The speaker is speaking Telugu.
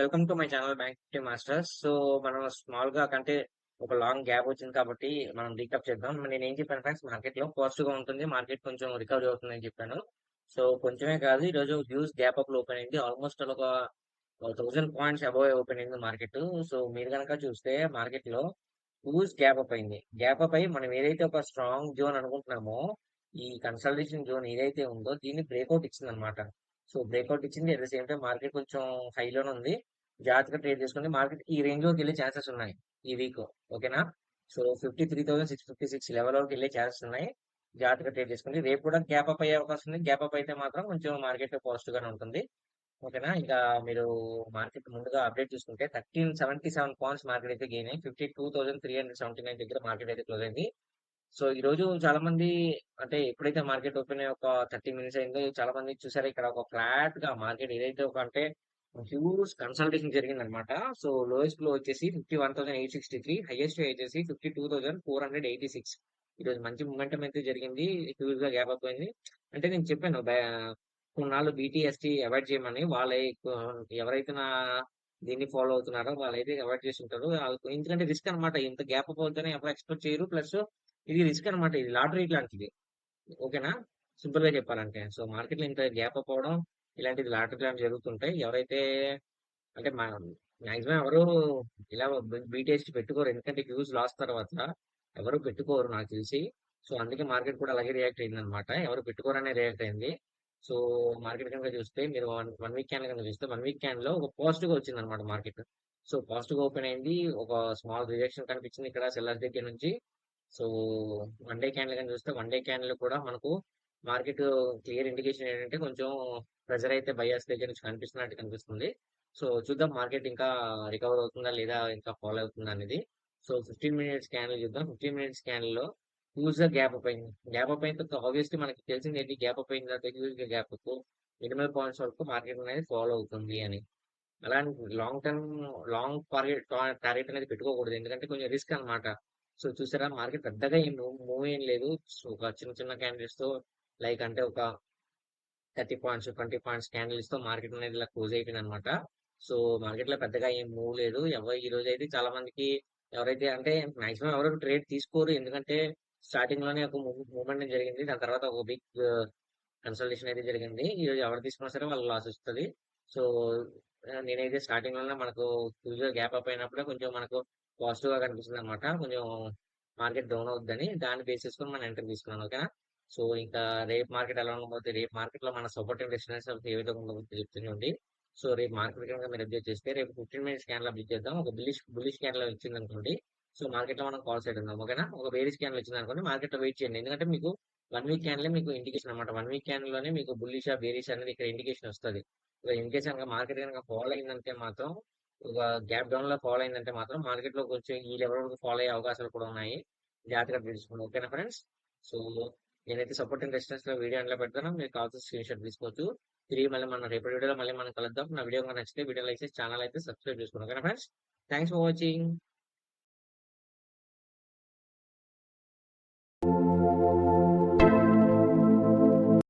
Welcome to my channel bank masters so మనం స్మాల్గా కంటే ఒక లాంగ్ గ్యాప్ వచ్చింది కాబట్టి మనం రీకప్ చేద్దాం. నేను ఏం చెప్పాను ఫ్రెండ్స్ మార్కెట్లో పాజిటివ్గా ఉంటుంది. మార్కెట్ కొంచెం రికవరీ అవుతుంది అని చెప్పాను. సో కొంచెమే కాదు ఈ రోజు హ్యూజ్ గ్యాప్ అప్ ఓపెన్ అయింది. ఆల్మోస్ట్ ఒక థౌసండ్ పాయింట్స్ అబౌవ్ ఓపెన్ అయింది మార్కెట్ సో మీరు కనుక చూస్తే మార్కెట్లో హ్యూజ్ గ్యాప్ అప్ అయింది. గ్యాప్ అప్ అయి మనం ఏదైతే ఒక స్ట్రాంగ్ జోన్ అనుకుంటున్నామో ఈ కన్సల్టేషన్ జోన్ ఏదైతే ఉందో దీన్ని బ్రేక్అవుట్ ఇచ్చింది అనమాట సో బ్రేక్అవుట్ ఇచ్చింది. At the same time market కొంచెం హైలోనే ఉంది. జాగ్రత్తగా ట్రేడ్ చేసుకుంటే మార్కెట్ ఈ రేంజ్లోకి వెళ్ళే ఛాన్సెస్ ఉన్నాయి ఈ వీక్. ఓకేనా? So fifty three thousand six fifty six level వరకు వెళ్ళే ఛాన్సెస్ ఉన్నాయి. జాగ్రత్తగా ట్రేడ్ చేసుకోండి రేపు కూడా గ్యాప్ అప్ అయ్యే అవకాశం ఉంది. గ్యాప్ అప్ అయితే మాత్రం కొంచెం మార్కెట్ పాజిటివ్ గానే ఉంటుంది. ఓకేనా? ఇంకా మీరు మార్కెట్ ముందుగా అప్డేట్ చూసుకుంటే thirteen seventy seven points market అయితే గెయిన్ అయ్యి fifty two thousand three hundred seventy nine దగ్గర మార్కెట్ అయితే క్లోజ్ అయింది. సో ఈ రోజు చాలా మంది అంటే ఎప్పుడైతే మార్కెట్ ఓపెన్ అయ్యి ఒక థర్టీ మినిట్స్ అయిందో చాలా మంది చూసారు ఇక్కడ ఒక ఫ్లాట్గా మార్కెట్ ఏదైతే ఒక అంటే హ్యూజ్ కన్సల్టేషన్ జరిగింది అనమాట సో లోయెస్ట్లో వచ్చేసి fifty one thousand eight sixty three highest వచ్చేసి fifty two thousand four hundred eighty six. ఈ రోజు మంచి మూమెంటం అయితే జరిగింది. హ్యూజ్గా గ్యాప్ అప్ అయింది. అంటే నేను చెప్పాను కొన్నాళ్ళు బీటీఎస్టీ అవాయిడ్ చేయమని. వాళ్ళ ఎవరైతే నా దీన్ని ఫాలో అవుతున్నారో వాళ్ళైతే అవాయిడ్ చేసి ఉంటారు. ఎందుకంటే రిస్క్ అన్నమాట. ఇంత గ్యాప్ అప్ అవుతుందని ఎవరు ఎక్స్పెక్ట్ చేయరు. ప్లస్ ఇది రిస్క్ అన్నమాట. ఇది లాటరీ లాంటిది. ఓకేనా? సింపుల్గా చెప్పాలంటే. సో మార్కెట్లో ఇంత గ్యాప్ అప్ అవడం ఇలాంటిది లాటరీ లాంటి జరుగుతుంటాయి ఎవరైతే అంటే మాక్సిమం ఎవరు ఇలా బీటీఎస్ పెట్టుకోరు. ఎందుకంటే హ్యూజ్ లాస్ తర్వాత ఎవరు పెట్టుకోరు నాకు తెలిసి. సో అందుకే మార్కెట్ కూడా అలాగే రియాక్ట్ అయింది అనమాట ఎవరు పెట్టుకోరనే రియాక్ట్ అయింది. సో మార్కెట్ కనుక చూస్తే మీరు వన్ వన్ వీక్ క్యాన్ కనుక చూస్తే వన్ వీక్ క్యాన్లో ఒక పాజిటివ్గా వచ్చింది అనమాట మార్కెట్. సో పాజిటివ్ ఓపెన్ అయింది. ఒక స్మాల్ రిజెక్షన్ కనిపించింది ఇక్కడ సెల్లర్స్ దగ్గర నుంచి. సో వన్ డే క్యాండిల్ కానీ చూస్తే వన్ డే క్యాండిల్ కూడా మనకు మార్కెట్ క్లియర్ ఇండికేషన్ ఏంటంటే కొంచెం ప్రెజర్ అయితే బయాస్ దగ్గర నుంచి కనిపిస్తున్నట్టు కనిపిస్తుంది. సో చూద్దాం మార్కెట్ ఇంకా రికవర్ అవుతుందా లేదా ఇంకా ఫాలో అవుతుందా అనేది. సో ఫిఫ్టీన్ మినిట్స్ క్యాండిల్ చూద్దాం. ఫిఫ్టీన్ మినిట్స్ క్యాండిల్లో హ్యూజ్గా గ్యాప్ అప్ అయింది గ్యాప్ అప్ అయిన తర్వాత ఆబ్వియస్లీ మనకి తెలిసింది ఏంటి? గ్యాప్ అప్ అయిన తర్వాత హ్యూజ్గా గ్యాప్ అప్ మినిమల్ పాయింట్స్ వరకు మార్కెట్ అనేది ఫాలో అవుతుంది అని. అలా long term long target target అనేది పెట్టుకోకూడదు. ఎందుకంటే కొంచెం రిస్క్ అన్నమాట. సో చూసారా? మార్కెట్ పెద్దగా ఏం మూవ్ ఏం లేదు. సో ఒక చిన్న చిన్న క్యాండిల్స్తో లైక్ అంటే ఒక థర్టీ పాయింట్స్ ట్వంటీ పాయింట్స్ క్యాండిల్స్తో మార్కెట్ అనేది ఇలా క్లోజ్ అయిపోయింది అనమాట సో మార్కెట్లో పెద్దగా ఏం మూవ్ లేదు. ఎవరు ఈ రోజు అయితే చాలా మందికి ఎవరైతే అంటే మాక్సిమం ఎవరు ట్రేడ్ తీసుకోరు. ఎందుకంటే స్టార్టింగ్లోనే ఒక మూవ్మెంట్ జరిగింది. దాని తర్వాత ఒక బిగ్ కన్సల్టేషన్ అయితే జరిగింది. ఈ రోజు ఎవరు తీసుకున్నా సరే వాళ్ళకి లాస్ వస్తుంది. సో నేనైతే స్టార్టింగ్లోనే మనకు గ్యాప్ అప్ అయినప్పుడే కొంచెం మనకు పాజిటివ్గా కనిపిస్తుంది అనమాట కొంచెం మార్కెట్ డౌన్ అవుతుందని దాన్ని బేస్ చేసుకొని మనం ఎంటర్ తీసుకున్నాను ఓకేనా? సో ఇంకా రేపు మార్కెట్ ఎలా ఉండబోతుంది రేపు మార్కెట్లో మన సపోర్ట్ డెస్టినేషన్స్ ఏ విధంగా ఉండబోతుంది చెప్తుంది సో రేపు మార్కెట్ కనుక మీరు అప్డేట్ చేస్తే రేపు ఫిఫ్టీన్ మినిట్స్ క్యాన్లు అప్డేట్ చేద్దాం. ఒక బుల్లిష్ బుల్లిష్ క్యాన్లో వచ్చింది అనుకోండి. సో మార్కెట్లో మనం కాల్ సైడ్ ఉందాం ఓకేనా? ఒక బేరిష్ క్యాన్లు వచ్చింది అనుకోండి మార్కెట్లో వెయిట్ చేయండి. ఎందుకంటే మీకు వన్ వీక్ క్యాన్లే మీకు ఇండికేషన్ అనమాట వన్ వీక్ క్యాన్లోనే మీకు బుల్లిషా బేరిష్ అనేది ఇక్కడ ఇండికేషన్ వస్తుంది. ఇన్ కేసు కనుక మార్కెట్ కనుక ఫాలో అయిందంటే మాత్రం గ్యాప్ డౌన్లో ఫాలో అయిందంటే మాత్రం మార్కెట్లో కొంచెం ఈ లెవెల్ వరకు ఫాలో అయ్యే అవకాశాలు కూడా ఉన్నాయి. జాగ్రత్తగా తెలుసుకోండి. ఓకేనా ఫ్రెండ్స్ సో నేనైతే సపోర్టింగ్ రెసిస్టెన్స్లో వీడియో అందులో పెడతాను. మీరు కావాల్సిన స్క్రీన్ షాట్ తీసుకోవచ్చు. తిరిగి మళ్ళీ మన రేపటి వీడియోలో మళ్ళీ మనం కలుద్దాం. నా వీడియో నచ్చితే వీడియో లైక్ చేసి ఛానల్ అయితే సబ్స్క్రైబ్ చేసుకోండి. ఓకేనా ఫ్రెండ్స్ థ్యాంక్స్ ఫర్ వాచింగ్